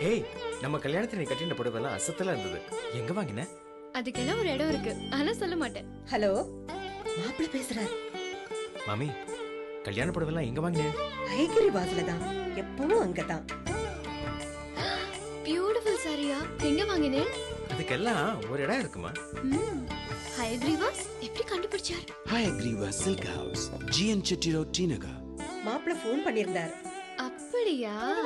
ஏய் நம்ம கல்யாணத்துல நீ கட்டின புடவைலாம் அசத்தலா இருந்தது. எங்க வாங்கின? அதுக்கெல்லாம் ஒரு இடம் இருக்கு. ஆனா சொல்ல மாட்டேன். ஹலோ மாப்பிள்ள பேசுறார். மாமி கல்யாண புடவைலாம் எங்க வாங்கின? ஐகிரி வாசல தான் எப்பவும் அங்கதான். பியூட்டிஃபுல் சாரியா எங்க வாங்கினேன் அதுக்கெல்லாம் ஒரு இடம் இருக்குமா? ஹைக்ரீவாஸ் எப்படி கண்டுபிடிச்சார்? Hayagriva Silk House, GN Chetty Road, Tinaga. மாப்பிள்ள ஃபோன் பண்ணியிருந்தார். அப்படியா?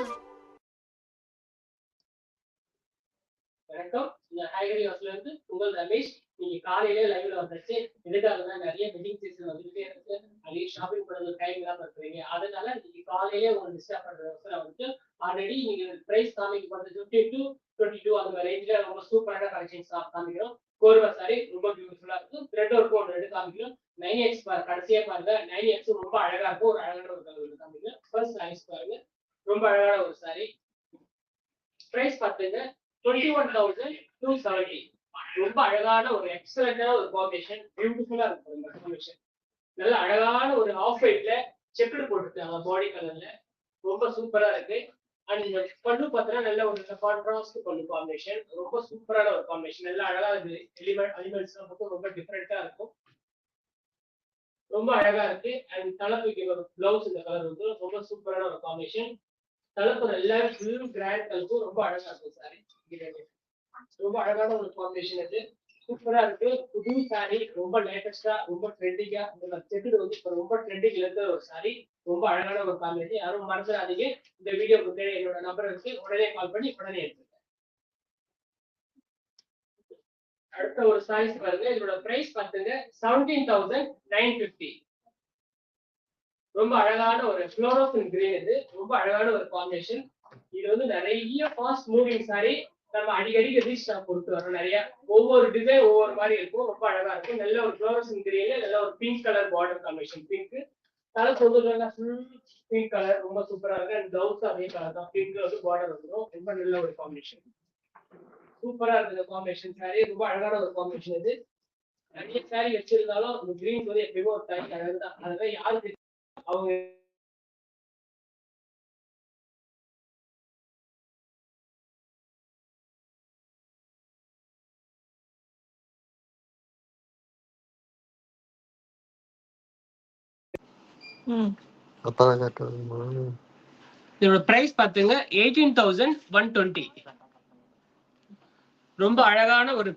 வணக்கம். இந்த ஹைகரி ஹவுஸ்ல இருந்து உங்கள் ரமேஷ் நீங்க காலையிலே லைவ்ல வந்துருச்சு இதுக்காக தான் நிறைய வெட்டிங் சீசன் வந்துகிட்டே இருக்கு. நிறைய ஷாப்பிங் பண்றது டைம் இல்லாம இருக்கிறீங்க. அதனால நீங்க காலையிலே உங்களுக்கு டிஸ்டர்ப் பண்ற வந்துட்டு ஆல்ரெடி நீங்க பிரைஸ் காமிக்க போறது ஃபிஃப்டி டூ டுவெண்ட்டி டூ அந்த ரேஞ்சில் ரொம்ப சூப்பரான கலெக்ஷன்ஸ் காமிக்கிறோம். கோர்வா சாரி ரொம்ப பியூட்டிஃபுல்லா இருக்கும். த்ரெட் ஒர்க் ஒன்று ரெண்டு காமிக்கிறோம். நைன் எக்ஸ் பார் கடைசியா பாருங்க. நைன் எக்ஸ் ரொம்ப அழகா இருக்கும். ஒரு அழகான ஒரு கலர் காமிக்கிறோம். ஃபர்ஸ்ட் நைஸ் பாருங்க. ரொம்ப அழகான ஒரு சாரி பிரைஸ் பார்த்துங்க. Twenty one thousand two seventy ரொம்ப அழகான ஒரு எக்ஸலண்டான ஒரு காம்பினேஷன் பியூட்டிஃபுல்லா இருக்கும் இந்த காம்பினேஷன் நல்ல அழகான ஒரு ஆஃப் ஒயிட்ல செக்குடு போட்டுருக்காங்க பாடி கலர்ல ரொம்ப சூப்பரா இருக்கு. அண்ட் இந்த பல்லு பார்த்தீங்கன்னா நல்ல ஒரு கான்ட்ராஸ்ட் பல்லு காம்பினேஷன் ரொம்ப சூப்பரான ஒரு காம்பினேஷன் நல்ல அழகா இருக்கு எலிமெண்ட் அனிமல்ஸ் மட்டும் ரொம்ப டிஃப்ரெண்டா இருக்கும். ரொம்ப அழகா இருக்கு. அண்ட் தலைப்புக்கு ஒரு பிளவுஸ் இந்த கலர் வந்து ரொம்ப சூப்பரான ஒரு காம்பினேஷன் தலைப்பு நல்லா ஃபுல் கிராண்ட் கலருக்கும் ரொம்ப அழகா இருக்கும் சாரி ரொம்ப அழகான ஒரு காம்பினேஷன் அது. சூப்பரா இருக்கு. புது சாரி ரொம்ப லேட்டஸ்டா ரொம்ப ட்ரெண்டிங்கா இந்த செட்டு வந்து இப்ப ரொம்ப ட்ரெண்டிங்ல இருக்கிற ஒரு சாரி ரொம்ப அழகான ஒரு காம்பினேஷன் யாரும் மறந்துடாதீங்க. இந்த வீடியோக்கு கீழே என்னோட நம்பர் இருக்கு. உடனே கால் பண்ணி உடனே எடுத்துங்க அடுத்த ஒரு சாரீஸ் பாருங்க. இதோட பிரைஸ் பாத்துங்க செவன்டீன் தௌசண்ட் நைன் பிப்டி ரொம்ப அழகான ஒரு ஃப்ளோரோசன் கிரீன் இது. ரொம்ப அழகான ஒரு காம்பினேஷன் இது வந்து நிறைய ஃபாஸ்ட் மூவிங் சாரி நம்ம அடிக்கடிக்கு ரீஸ்டாக் கொடுத்து வரோம் நிறைய ஒவ்வொரு டிசைன் ஒவ்வொரு மாதிரி இருக்கும். ரொம்ப அழகா இருக்கும். நல்ல ஒரு ஃப்ளோரசன் கிரீன்ல நல்ல ஒரு pink colour border combination pink தலை சொல்லுங்க ஃபுல் பிங்க் கலர் ரொம்ப சூப்பரா இருக்கு அண்ட் பிளவுஸ் அதே கலர் தான். பிங்க் வந்து பார்டர் வந்துடும் ரொம்ப நல்ல ஒரு காம்பினேஷன் சூப்பரா இருக்கு இந்த காம்பினேஷன் சாரி ரொம்ப அழகான ஒரு காம்பினேஷன் இது. நிறைய சாரி வச்சிருந்தாலும் இந்த கிரீன் வந்து எப்பயுமே ஒரு தாய் அழகு தான். அதெல்லாம் யாருக்கு அவங்க அப்பதான் கட்டுறது இதோட பிரைஸ் பாத்துங்க எயிட்டீன் தௌசண்ட் ஒன் டுவெண்ட்டி ரொம்ப அழகான ஒரு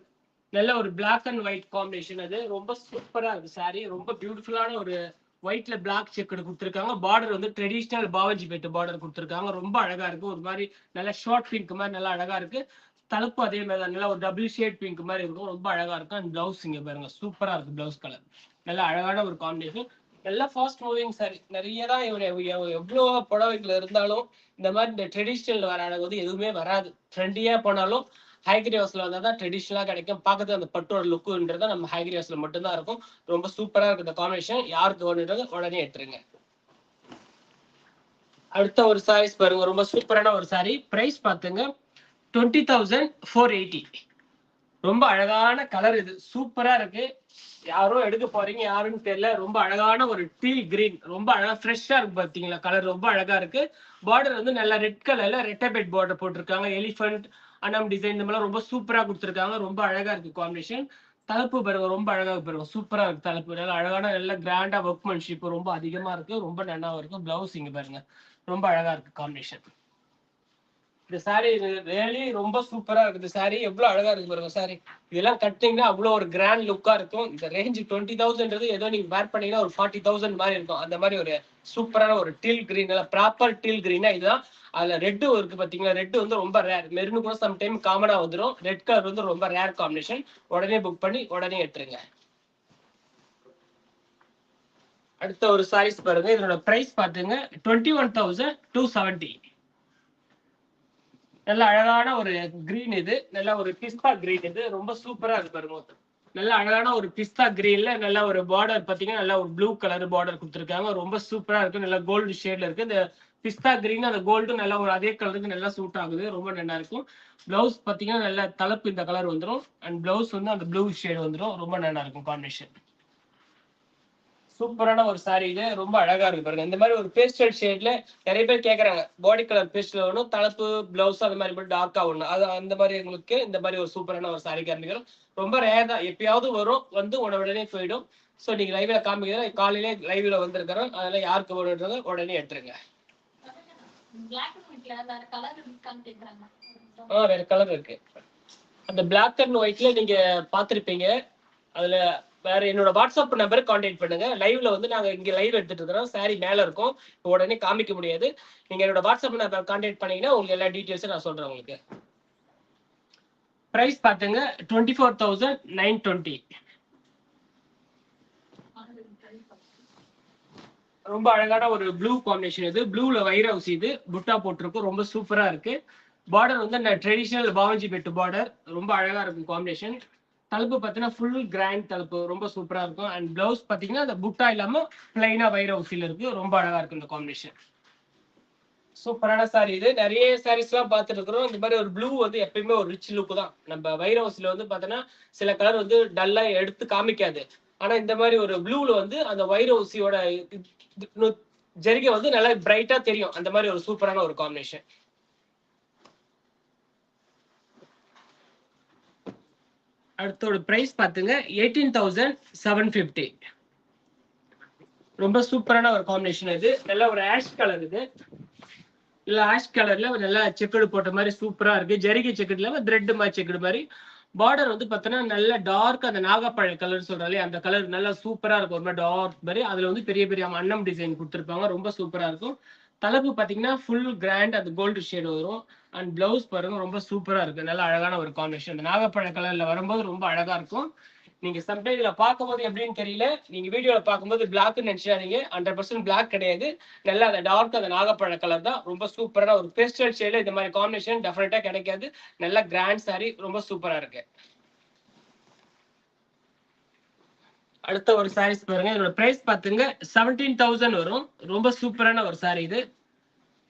நல்ல ஒரு பிளாக் அண்ட் ஒயிட் காம்பினேஷன் அது. ரொம்ப சூப்பரா இருக்கு சாரி ரொம்ப பியூட்டிஃபுல்லான ஒரு ஒயிட்ல பிளாக் செக்கடு கொடுத்துருக்காங்க. பார்டர் வந்து ட்ரெடிஷ்னல் பாவஜி பெட்டு பார்டர் கொடுத்துருக்காங்க. ரொம்ப அழகா இருக்கு. ஒரு மாதிரி நல்ல ஷார்ட் பிங்க் மாதிரி நல்லா அழகா இருக்கு. தலுப்பு அதே மாதிரி தான். நல்லா ஒரு டபுள் ஷேட் பிங்க் மாதிரி இருக்கும். ரொம்ப அழகா இருக்கும். அண்ட் பிளவுஸ் இங்க பாருங்க. சூப்பரா இருக்கு பிளவுஸ் கலர் நல்ல அழகான ஒரு காம்பினேஷன் நல்லா ஃபாஸ்ட் மூவிங் சாரி நிறைய தான் இவர் எவ்வளோ புடவைகள் இருந்தாலும் இந்த மாதிரி இந்த ட்ரெடிஷ்னல் வர அழகு வந்து எதுவுமே வராது. ட்ரெண்டியாக போனாலும் ஹைகிரி ஹவுஸ்ல வந்தா தான் ட்ரெடிஷ்னலாக கிடைக்கும். பார்க்கறது அந்த பட்டோட லுக்குன்றது நம்ம ஹைகிரி ஹவுஸ்ல மட்டும்தான் இருக்கும். ரொம்ப சூப்பராக இருக்கு இந்த காம்பினேஷன் யாருக்கு வேணுன்றது உடனே எடுத்துருங்க. அடுத்த ஒரு சாரீஸ் பாருங்க. ரொம்ப சூப்பரான ஒரு சாரி பிரைஸ் பார்த்துங்க. டுவெண்ட்டி தௌசண்ட் ஃபோர் எயிட்டி ரொம்ப அழகான கலர் இது. சூப்பரா இருக்கு. யாரோ எடுக்க போறீங்க யாருன்னு தெரியல. ரொம்ப அழகான ஒரு டீல் கிரீன் ரொம்ப அழகா ஃப்ரெஷ்ஷா இருக்கு பாத்தீங்களா? கலர் ரொம்ப அழகா இருக்கு. பார்டர் வந்து நல்லா ரெட் கலர்ல ரெட்டபெட் பார்டர் போட்டிருக்காங்க. எலிஃபண்ட் அனம் டிசைன் இந்த மாதிரிலாம் ரொம்ப சூப்பரா கொடுத்துருக்காங்க. ரொம்ப அழகா இருக்கு காம்பினேஷன் தலைப்பு பாருங்க ரொம்ப அழகா இருக்கு பாருங்க. சூப்பரா இருக்கு தலைப்பு. நல்ல அழகான நல்ல கிராண்டா ஒர்க்மேன்ஷிப் ரொம்ப அதிகமா இருக்கு. ரொம்ப நல்லா இருக்கு. பிளவுஸ் இங்க பாருங்க. ரொம்ப அழகா இருக்கு காம்பினேஷன் இந்த சாரி ரியலி ரொம்ப சூப்பரா இருக்கு. இந்த சாரி எவ்வளவு அழகா இருக்கு பாருங்க சாரி இதெல்லாம் கட்டிங்கன்னா அவ்வளவு ஒரு கிராண்ட் லுக்கா இருக்கும். இந்த ரேஞ்ச் டுவெண்ட்டி தௌசண்ட்றது ஏதோ நீங்க வேர் பண்ணீங்கன்னா ஒரு ஃபார்ட்டி தௌசண்ட் மாதிரி இருக்கும். அந்த மாதிரி ஒரு சூப்பரான ஒரு டீல் கிரீன் ப்ராப்பர் டீல் கிரீனா இதுதான். அதுல ரெட்டு இருக்கு பாத்தீங்களா? ரெட்டு வந்து ரொம்ப ரேர் மெருனு கூட சம் டைம் காமனா வந்துடும் ரெட் கலர் வந்து ரொம்ப ரேர் காம்பினேஷன் உடனே புக் பண்ணி உடனே எடுத்துருங்க. அடுத்த ஒரு சாரீஸ் பாருங்க. இதனோட பிரைஸ் பாத்துங்க. Twenty one thousand two seventy நல்ல அழகான ஒரு கிரீன் இது. நல்ல ஒரு பிஸ்தா கிரீன் இது. ரொம்ப சூப்பரா இருக்கு பாருங்க நல்ல அழகான ஒரு பிஸ்தா கிரீன்ல நல்ல ஒரு பார்டர் பாத்தீங்கன்னா நல்ல ஒரு ப்ளூ கலர் பார்டர் கொடுத்துருக்காங்க. ரொம்ப சூப்பரா இருக்கு. நல்ல கோல்டு ஷேட்ல இருக்கு. இந்த பிஸ்தா கிரீன் அந்த கோல்டும் நல்லா ஒரு அதே கலருக்கு நல்லா சூட் ஆகுது. ரொம்ப நல்லா இருக்கும். பிளவுஸ் பாத்தீங்கன்னா நல்ல தலைப்பு இந்த கலர் வந்துடும் அண்ட் பிளவுஸ் வந்து அந்த ப்ளூ ஷேட் வந்துடும் ரொம்ப நல்லா இருக்கும் காம்பினேஷன் சூப்பரான ஒரு saree இது. ரொம்ப அழகா இருக்கு பாருங்க. இந்த மாதிரி ஒரு பேஸ்டல் ஷேட்ல நிறைய பேர் கேக்குறாங்க. பாடி கலர் பேஸ்டல் வேணும் தலப்பு பிளவுஸ் அந்த மாதிரி மட்டும் டார்க்கா ஒண்ணு அது அந்த மாதிரி உங்களுக்கு இந்த மாதிரி ஒரு சூப்பரான ஒரு saree காமிக்கிறோம் ரொம்ப ரேர் தான். எப்பயாவது வரும். வந்து உடனே உடனே போயிடும். ஸோ நீங்க லைவ்ல காமிக்கிறத காலையிலே லைவ்ல வந்திருக்கிறோம். அதனால யாருக்கு வேணுன்றத உடனே எடுத்துருங்க. ஆ வேற கலர் இருக்கு. அந்த பிளாக் அண்ட் ஒயிட்ல நீங்க பார்த்திருப்பீங்க. அதுல வேற என்னோட வாட்ஸ்அப் நம்பர் காண்டாக்ட் பண்ணுங்க. லைவ்ல வந்து நாங்க இங்க லைவ் எடுத்துட்டு இருக்கிறோம். சாரி மேல இருக்கும். உடனே காமிக்க முடியாது. நீங்க என்னோட வாட்ஸ்அப் நம்பர் காண்டாக்ட் பண்ணீங்கன்னா உங்களுக்கு எல்லா டீட்டெயில்ஸும் நான் சொல்றேன் உங்களுக்கு. பிரைஸ் பாத்துங்க. Twenty four thousand nine twenty ரொம்ப அழகான ஒரு ப்ளூ காம்பினேஷன் இது. ப்ளூல வைர ஹவுஸ் இது. புட்டா போட்டிருக்கும் ரொம்ப சூப்பரா இருக்கு. பார்டர் வந்து ட்ரெடிஷ்னல் பாவஞ்சி பெட்டு பார்டர் ரொம்ப அழகா இருக்கும் காம்பினேஷன் தலுப்பு பார்த்தீங்கன்னா ஃபுல் கிராண்ட் தலுப்பு ரொம்ப சூப்பராக இருக்கும். அண்ட் பிளவுஸ் பார்த்தீங்கன்னா அந்த புட்டா இல்லாமல் பிளைனாக வைர ஊசியில் இருக்கு. ரொம்ப அழகாக இருக்கும் இந்த காம்பினேஷன் சூப்பரான சாரி இது. நிறைய சாரீஸ் எல்லாம் இந்த மாதிரி ஒரு ப்ளூ வந்து எப்பயுமே ஒரு ரிச் லுக் தான். நம்ம வைர ஹவுஸ்ல வந்து பார்த்தோன்னா சில கலர் வந்து டல்லாக எடுத்து காமிக்காது. ஆனால் இந்த மாதிரி ஒரு ப்ளூவில் வந்து அந்த வைர ஊசியோட ஜரிகை வந்து நல்லா பிரைட்டாக தெரியும். அந்த மாதிரி ஒரு சூப்பரான ஒரு காம்பினேஷன் அடுத்தோட பிரைஸ் பாத்துங்க எயிட்டீன் தௌசண்ட் செவன் ஃபிஃப்டி ரொம்ப சூப்பரான ஒரு காம்பினேஷன் இது. நல்ல ஒரு ஆஷ் கலர் இது. இல்லை ஆஷ் கலர்ல நல்லா செக்குடு போட்ட மாதிரி சூப்பரா இருக்கு. செக்கடு இல்லாமல் த்ரெட் மாதிரி செக்குடு மாதிரி. பார்டர் வந்து பார்த்தோன்னா நல்ல டார்க் அந்த நாகப்பழ கலர் சொல்றாலே அந்த கலர் நல்லா சூப்பரா இருக்கும். ஒரு மாதிரி டார்க் மாதிரி. அதுல வந்து பெரிய பெரிய அன்னம் டிசைன் கொடுத்துருப்பாங்க. ரொம்ப சூப்பரா இருக்கும். தலைப்பு பாத்தீங்கன்னா ஃபுல் கிராண்ட் அந்த கோல்டு ஷேட் வரும். அண்ட் பிளவுஸ் பாருங்க ரொம்ப சூப்பரா இருக்கு. நல்ல அழகான ஒரு காம்பினேஷன் அந்த நாகப்பழ கலர்ல வரும்போது ரொம்ப அழகா இருக்கும். நீங்க சம்டைம் இதுல பார்க்கும்போது எப்படின்னு தெரியல. நீங்க வீடியோல பார்க்கும்போது பிளாக்னு நினைச்சாதீங்க ஹண்ட்ரட் பர்சன்ட் பிளாக் கிடையாது. நல்லா அந்த டார்க் அந்த நாகப்பழ கலர் தான். ரொம்ப சூப்பரான ஒரு பேஸ்டல் ஷேடு இந்த மாதிரி காம்பினேஷன் டெஃபினட்டா கிடைக்காது. நல்ல கிராண்ட் சாரி ரொம்ப சூப்பரா இருக்கு. அடுத்த ஒரு சாரீஸ் பாருங்க. இதோட பிரைஸ் பாத்துங்க செவன்டீன் தௌசண்ட் வரும். ரொம்ப சூப்பரான ஒரு saree இது.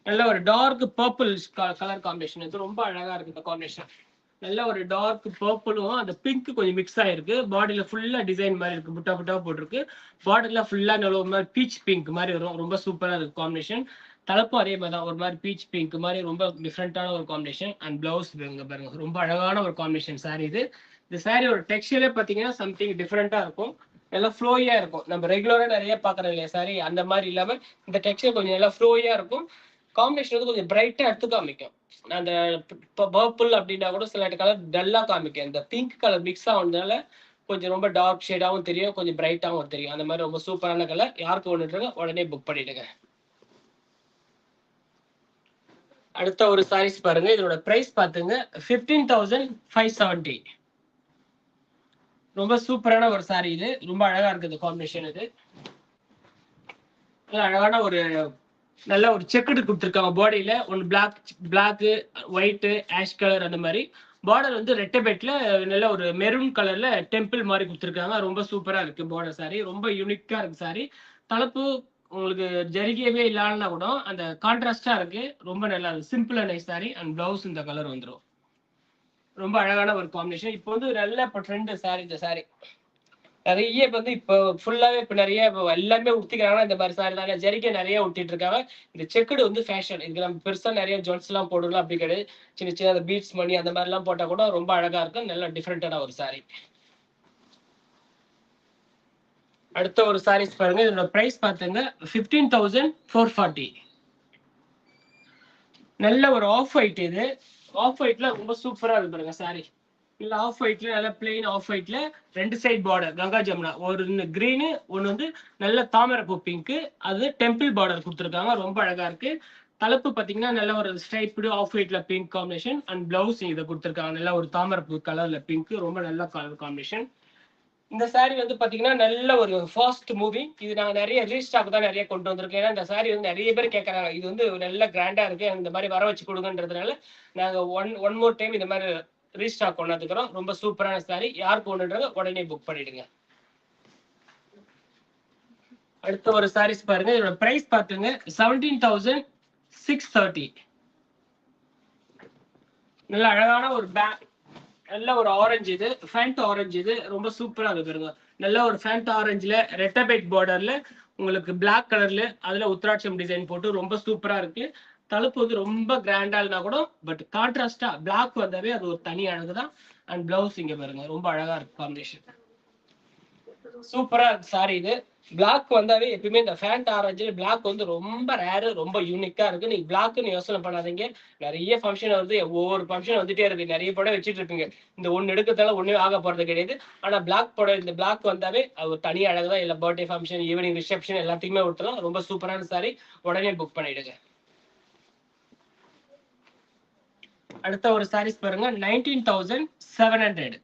நல்ல ஒரு டார்க் பர்பிள் கலர் காம்பினேஷன் இது ரொம்ப அழகா இருக்கு இந்த காம்பினேஷன் நல்ல ஒரு டார்க் பர்பிளும் அந்த பிங்க் கொஞ்சம் மிக்ஸ் ஆயிருக்கு. பாடியில ஃபுல்லா டிசைன் மாதிரி இருக்கு. புட்டா புட்டா போட்டிருக்கு. பாடியில ஃபுல்லா நல்ல ஒரு மாதிரி பீச் பிங்க் மாதிரி வரும். ரொம்ப சூப்பரா இருக்கு காம்பினேஷன் தலைப்பும் அதே மாதிரி தான். ஒரு மாதிரி பீச் பிங்க் மாதிரி ரொம்ப டிஃப்ரெண்டான ஒரு காம்பினேஷன் அண்ட் பிளவுஸ் பாருங்க. ரொம்ப அழகான ஒரு காம்பினேஷன் சாரி இது. இந்த சாரியோட டெக்ஸ்டரே பார்த்தீங்கன்னா சம்திங் டிஃப்ரெண்ட்டாக இருக்கும். நல்லா ஃப்ளோயா இருக்கும். நம்ம ரெகுலரா நிறைய பாக்குறோம் இல்லையா சாரி அந்த மாதிரி இல்லாம இந்த டெக்ஸ்டர் கொஞ்சம் நல்லா ஃப்ளோயா இருக்கும். காம்பினேஷன் வந்து கொஞ்சம் பிரைட்டா எடுத்து காமிக்கும். அந்த பர்பிள் அப்படின்னா கூட சில கலர் டல்லா காமிக்கும். இந்த பிங்க் கலர் மிக்ஸ் ஆகுறதுனால கொஞ்சம் ரொம்ப டார்க் ஷேடாகவும் தெரியும் கொஞ்சம் பிரைட்டாகவும் தெரியும். அந்த மாதிரி ரொம்ப சூப்பரான கலர் யாருக்கு ஒன்று உடனே புக் பண்ணிடுங்க. அடுத்த ஒரு சாரீஸ் பாருங்க. இதோட பிரைஸ் பார்த்துங்க. ஃபிஃப்டீன் தௌசண்ட் ஃபைவ் செவன்ட்டி ரொம்ப சூப்பரான ஒரு சாரி இது. ரொம்ப அழகா இருக்குது இந்த காம்பினேஷன் இது. அழகான ஒரு நல்ல ஒரு செக்குடு கொடுத்துருக்காங்க பாடியில ஒன்று black black white ash colour அந்த மாதிரி. பார்டர் வந்து ரெட்டை பெட்ல நல்ல ஒரு மெரூன் கலர்ல டெம்பிள் மாதிரி கொடுத்துருக்காங்க. ரொம்ப சூப்பரா இருக்கு பார்டர் சாரி ரொம்ப யூனிக்கா இருக்கு சாரி தலைப்பு உங்களுக்கு ஜரிகவே இல்லைன்னா கூட அந்த கான்ட்ராஸ்டா இருக்கு. ரொம்ப நல்லா இருக்கு. Simple and nice sari and blouse இந்த கலர் வந்துடும் ரொம்ப அழகான ஒரு காம்பினேஷன் இப்போ வந்து நல்ல இப்போ ட்ரெண்டு சாரி இந்த சாரி நிறைய இப்போ வந்து இப்போ ஃபுல்லாவே இப்போ நிறைய இப்போ எல்லாமே உடுத்திக்கிறாங்கன்னா இந்த மாதிரி சாரி தான். ஜரிக்கை நிறைய உடுத்திட்டு இருக்காங்க. இந்த செக்குடு வந்து ஃபேஷன் இதுக்கு நம்ம பெருசா நிறைய ஜுவல்ஸ் எல்லாம் போடலாம் அப்படி கிடையாது. சின்ன சின்ன அந்த பீட்ஸ் மணி அந்த மாதிரி எல்லாம் போட்டா கூட ரொம்ப அழகா இருக்கும். நல்ல டிஃப்ரெண்டான ஒரு சாரி அடுத்த ஒரு சாரீஸ் பாருங்க. இதோட பிரைஸ் பாத்துங்க ஃபிஃப்டீன் தௌசண்ட் ஃபோர் ஃபார்ட்டி நல்ல ஒரு ஆஃப் ஒயிட் இது. ஆஃப் ஒயிட்ல ரொம்ப சூப்பரா இருக்கு பாருங்க சாரி இல்ல ஆஃப் ஒயிட்ல நல்ல பிளெயின் ஆஃப் ஒயிட்ல ரெண்டு சைடு பார்டர் கங்கா ஜமுனா. ஒரு கிரீனு ஒன்னு வந்து நல்ல தாமரைப்பூ பிங்க்கு அது டெம்பிள் பார்டர் கொடுத்துருக்காங்க ரொம்ப அழகா இருக்கு. தலைப்பு பாத்தீங்கன்னா நல்ல ஒரு ஸ்ட்ரைப்டு ஆஃப் ஒயிட்ல பிங்க் காம்பினேஷன் அண்ட் பிளவுஸ் இதை கொடுத்துருக்காங்க நல்ல ஒரு தாமரைப்பூ கலர்ல பிங்க் ரொம்ப நல்ல கலர் காம்பினேஷன் இந்த சாரி வந்து பாத்தீங்கன்னா நல்ல ஒரு ஃபாஸ்ட் மூவி இது நான் நிறைய ரீஸ்டாக் தான் நிறைய கொண்டு வந்திருக்கேன் ஏன்னா இந்த சாரி வந்து நிறைய பேர் கேட்கறாங்க இது வந்து நல்ல கிராண்டா இருக்கு. இந்த மாதிரி வர வச்சு கொடுங்கன்றதுனால நாங்க ஒன் ஒன் மோர் டைம் இந்த மாதிரி ரீஸ்டாக் கொண்டாந்துக்கிறோம். ரொம்ப சூப்பரான சாரி யாருக்கு ஒண்ணுன்றத உடனே புக் பண்ணிடுங்க. அடுத்த ஒரு சாரீஸ் பாருங்க. இதோட பிரைஸ் பாத்துங்க செவன்டீன் தௌசண்ட் சிக்ஸ் தேர்ட்டி நல்ல அழகான ஒரு பேக் நல்ல ஒரு ஆரஞ்சு இது. ஃபேண்ட் ஆரஞ்சு இது. ரொம்ப சூப்பரா இருக்கு பாருங்க. நல்ல ஒரு ஃபேண்ட் ஆரஞ்சில் ரெட்டபைட் பார்டர்ல உங்களுக்கு பிளாக் கலர்ல அதுல உத்ராட்சம் டிசைன் போட்டு ரொம்ப சூப்பரா இருக்கு. தழுப்பு வந்து ரொம்ப கிராண்டா இருந்தா கூட பட் கான்ட்ராஸ்டா பிளாக் வந்தாவே அது ஒரு தனி அழகு தான். அண்ட் பிளவுஸ் இங்க பாருங்க. ரொம்ப அழகா இருக்கு காம்பினேஷன் சூப்பரா இருக்கு சாரி இது. பிளாக் வந்தாவே எப்பயுமே இந்த ஃபேண்ட் ஆரஞ்சு பிளாக் வந்து ரொம்ப ரேரு ரொம்ப யூனிக்கா இருக்கு. நீங்க பிளாக்னு யோசனை பண்ணாதீங்க. நிறைய ஃபங்க்ஷன் வருது. ஒவ்வொரு ஃபங்க்ஷன் வந்துட்டே இருக்கு. நிறைய படம் வச்சுட்டு இருப்பீங்க. இந்த ஒன்னு எடுக்கிறதால ஒண்ணு ஆக போறது கிடையாது. ஆனா பிளாக் போட இந்த பிளாக் வந்தாவே அது தனி அழகு தான். இல்ல பர்த்டே ஃபங்க்ஷன் ஈவினிங் ரிசப்ஷன் எல்லாத்தையுமே விட்டுலாம் ரொம்ப சூப்பரான சாரி உடனே புக் பண்ணிடுங்க. அடுத்த ஒரு சாரீஸ் பாருங்க. நைன்டீன் தௌசண்ட் செவன் ஹண்ட்ரட்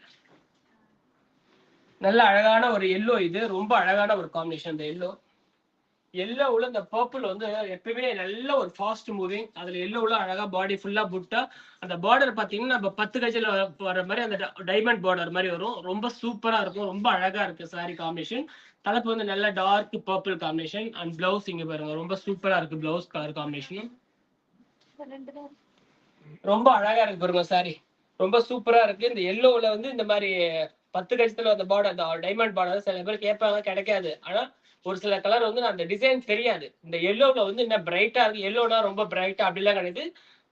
நல்ல அழகான ஒரு எல்லோ இது. ரொம்ப அழகான ஒரு காம்பினேஷன் அந்த எல்லோ எல்லோவில் இந்த பர்பிள் வந்து எப்பயுமே நல்ல ஒரு ஃபாஸ்ட் மூவிங் அதுல எல்லோவில் அழகா பாடி ஃபுல்லா புட்டா. அந்த பார்டர் பாத்தீங்கன்னா நம்ம பத்து கஜில வர மாதிரி அந்த டைமண்ட் பார்டர் மாதிரி வரும். ரொம்ப சூப்பரா இருக்கும். ரொம்ப அழகா இருக்கு சாரி காம்பினேஷன் தலைப்பு வந்து நல்ல dark purple combination and blouse இங்க பாருங்க. ரொம்ப சூப்பரா இருக்கு பிளவுஸ் கலர் காம்பினேஷனும் ரொம்ப அழகா இருக்கு பாருங்க சாரி ரொம்ப சூப்பரா இருக்கு. இந்த எல்லோல வந்து இந்த மாதிரி பத்து கட்சத்துல அந்த பார்டர் அந்த டைமண்ட் பார்டர் சில பேர் கேட்பாங்க கிடைக்காது. ஆனா ஒரு சில கலர் வந்து அந்த டிசைன் தெரியாது. இந்த எல்லோல வந்து என்ன பிரைட்டா இருக்கு? எல்லோனா ரொம்ப பிரைட்டா அப்படிலாம் கிடையாது.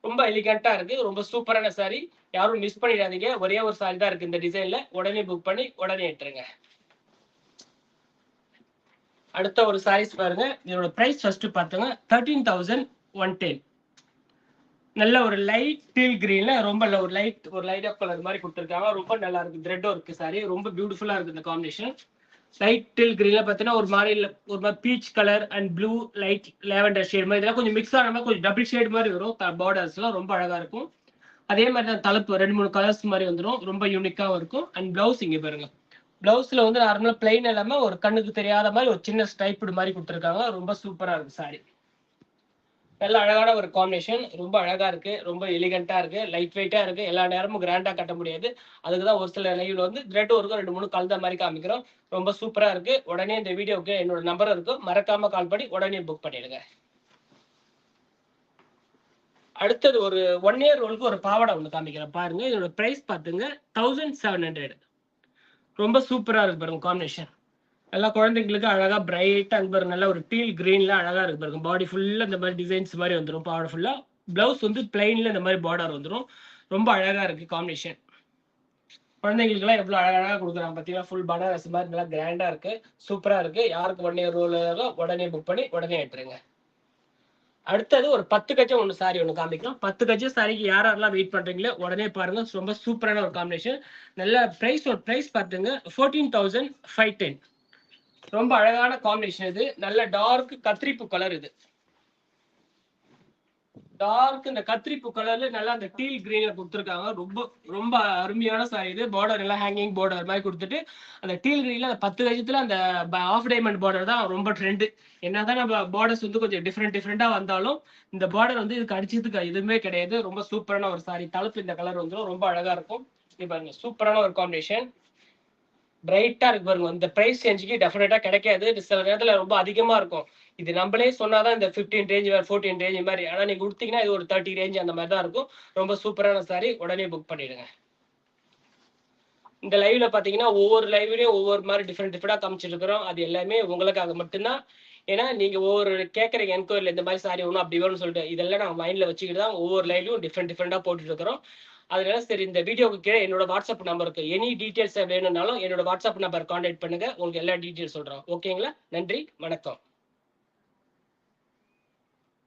ரொம்ப எலிகண்டா இருக்கு. ரொம்ப சூப்பரான சாரி யாரும் மிஸ் பண்ணிடாதீங்க. ஒரே ஒரு சாரி தான் இருக்கு இந்த டிசைன்ல உடனே புக் பண்ணி உடனே எடுத்துருங்க. அடுத்த ஒரு சாரீஸ் பாருங்க. இதோட பிரைஸ் ஃபர்ஸ்ட் பார்த்துங்க தேர்ட்டீன் தௌசண்ட் ஒன் டென் நல்ல ஒரு லைட் டீல் கிரீன்ல ரொம்ப நல்ல ஒரு லைட் ஒரு லைட் ஆஃப் கலர் மாதிரி கொடுத்துருக்காங்க. ரொம்ப நல்லா இருக்கு. த்ரெட்டும் இருக்கு சாரி ரொம்ப பியூட்டிஃபுல்லா இருக்கு இந்த காம்பினேஷன் லைட் டீல் கிரீன்ல பார்த்தீங்கன்னா ஒரு மாதிரி ஒரு மாதிரி peach colour and blue light lavender shade மாதிரி. இதெல்லாம் கொஞ்சம் மிக்ஸ் ஆன மாதிரி கொஞ்சம் டபுள் ஷேட் மாதிரி வரும். பார்டர்ஸ்லாம் ரொம்ப அழகா இருக்கும். அதே மாதிரி தான் தலைப்பு. ரெண்டு மூணு கலர்ஸ் மாதிரி வந்துடும் ரொம்ப யூனிக்காகவும் இருக்கும். அண்ட் பிளவுஸ் இங்கே பாருங்க. பிளவுஸ்ல வந்து நார்மலாக பிளைன் இல்லாமல் ஒரு கண்ணுக்கு தெரியாத மாதிரி ஒரு சின்ன ஸ்டைப்டு மாதிரி கொடுத்துருக்காங்க. ரொம்ப சூப்பராக இருக்கு சாரி நல்ல அழகான ஒரு காம்பினேஷன் ரொம்ப அழகா இருக்கு. ரொம்ப எலிகண்டா இருக்கு. லைட் வெயிட்டா இருக்கு. எல்லா நேரமும் கிராண்டா கட்ட முடியாது. அதுக்கு தான் ஒரு சில லைவ்ல வந்து த்ரெட் ஒர்க்கும் ரெண்டு மூணு கலந்த மாதிரி காமிக்கிறோம். ரொம்ப சூப்பரா இருக்கு. உடனே இந்த வீடியோக்கு என்னோட நம்பர் இருக்கும். மறக்காம கால் பண்ணி உடனே புக் பண்ணிடுங்க. அடுத்தது ஒரு ஒன் இயர் ரோலுக்கு ஒரு பாவாடை ஒன்று காமிக்கிறேன். பாருங்க. இதோட பிரைஸ் பார்த்துங்க. தௌசண்ட் செவன் ஹண்ட்ரட் ரொம்ப சூப்பரா இருக்கு பாருங்க காம்பினேஷன் நல்லா குழந்தைங்களுக்கு அழகா பிரைட்டா இருக்கு பாருங்க. நல்லா ஒரு டீல் கிரீன்ல அழகா இருக்கு பாருங்க. பாடி ஃபுல்லா இந்த மாதிரி டிசைன்ஸ் மாதிரி வந்துடும் பாவாடை ஃபுல்லா பிளவுஸ் வந்து பிளைன்ல இந்த மாதிரி பார்டர் வந்துடும் ரொம்ப அழகா இருக்கு காம்பினேஷன் குழந்தைங்களுக்குலாம் எவ்வளவு அழகாக கொடுக்குறாங்க பார்த்தீங்கன்னா ஃபுல் பனாரஸ் மாதிரி நல்லா கிராண்டா இருக்கு. சூப்பரா இருக்கு. யாருக்கு ஒன் இயர் ரோல் உடனே புக் பண்ணி உடனே எடுத்துருங்க. அடுத்தது ஒரு பத்து கட்சம் ஒன்று சாரி ஒன்று காமிக்கிறோம். பத்து கஜம் சாரிக்கு யார் யாரெல்லாம் வெயிட் பண்றீங்களோ உடனே பாருங்க. ரொம்ப சூப்பரான ஒரு காம்பினேஷன் நல்ல பிரைஸ் ஒரு பிரைஸ் பார்த்துங்க. ஃபோர்டீன் தௌசண்ட் ஃபைவ் டென் ரொம்ப அழகான காம்பினேஷன் இது. நல்ல டார்க் கத்திரிப்பு கலர் இது. டார்க் இந்த கத்திரிப்பு கலர்ல நல்லா அந்த டீல் கிரீன்ல கொடுத்துருக்காங்க. ரொம்ப ரொம்ப அருமையான சாரி இது. பார்டர் எல்லாம் ஹேங்கிங் பார்டர் மாதிரி கொடுத்துட்டு அந்த டீல் கிரீன்ல அந்த பத்து கஜத்துல அந்த ஆஃப் டைமண்ட் பார்டர் தான் ரொம்ப ட்ரெண்டு என்னதான் நம்ம பார்டர்ஸ் வந்து கொஞ்சம் டிஃப்ரெண்ட் டிஃப்ரெண்டா வந்தாலும் இந்த பார்டர் வந்து இதுக்கு அடிச்சதுக்கு எதுவுமே கிடையாது. ரொம்ப சூப்பரான ஒரு சாரி தழுப்பு இந்த கலர் வந்துடும் ரொம்ப அழகா இருக்கும். இப்போ சூப்பரான ஒரு காம்பினேஷன் பிரைட்டா இருக்கு பாருங்க. இந்த பிரைஸ் ரேஞ்சுக்கு டெஃபினட்டா கிடைக்காது. சில நேரத்துல ரொம்ப அதிகமா இருக்கும். இது நம்மளே சொன்னாதான் இந்த 15 ரேஞ்ச் வேற ஃபோர்டீன் ரேஞ்ச் மாதிரி. ஆனா நீங்க கொடுத்தீங்கன்னா இது ஒரு தேர்ட்டி ரேஞ்ச் அந்த மாதிரி தான் இருக்கும். ரொம்ப சூப்பரான சாரி உடனே புக் பண்ணிடுங்க. இந்த லைவ்ல பாத்தீங்கன்னா ஒவ்வொரு லைவ்லயும் ஒவ்வொரு மாதிரி டிஃப்ரெண்ட் டிஃப்ரெண்டா காமிச்சிட்டு இருக்கிறோம். அது எல்லாமே உங்களுக்காக மட்டும்தான். ஏன்னா நீங்க ஒவ்வொரு கேட்கற என்கொயரியில் இந்த மாதிரி சாரி ஒன்றும் அப்படி வேணும்னு சொல்லிட்டு இதெல்லாம் நாங்கள் மைண்ட்ல வச்சுக்கிட்டு தான் ஒவ்வொரு லைவ்லயும் டிஃப்ரெண்ட் டிஃப்ரெண்டா போட்டுட்டு இருக்கிறோம். அதனால சரி இந்த வீடியோக்கு கீழே என்னோட வாட்ஸ்அப் நம்பருக்கு எனி டீட்டெயில்ஸ் வேணும்னாலும் என்னோட வாட்ஸ்அப் நம்பர் கான்டாக்ட் பண்ணுங்க. உங்களுக்கு எல்லா டீட்டெயில்ஸ் சொல்றோம். ஓகேங்களா நன்றி. வணக்கம்.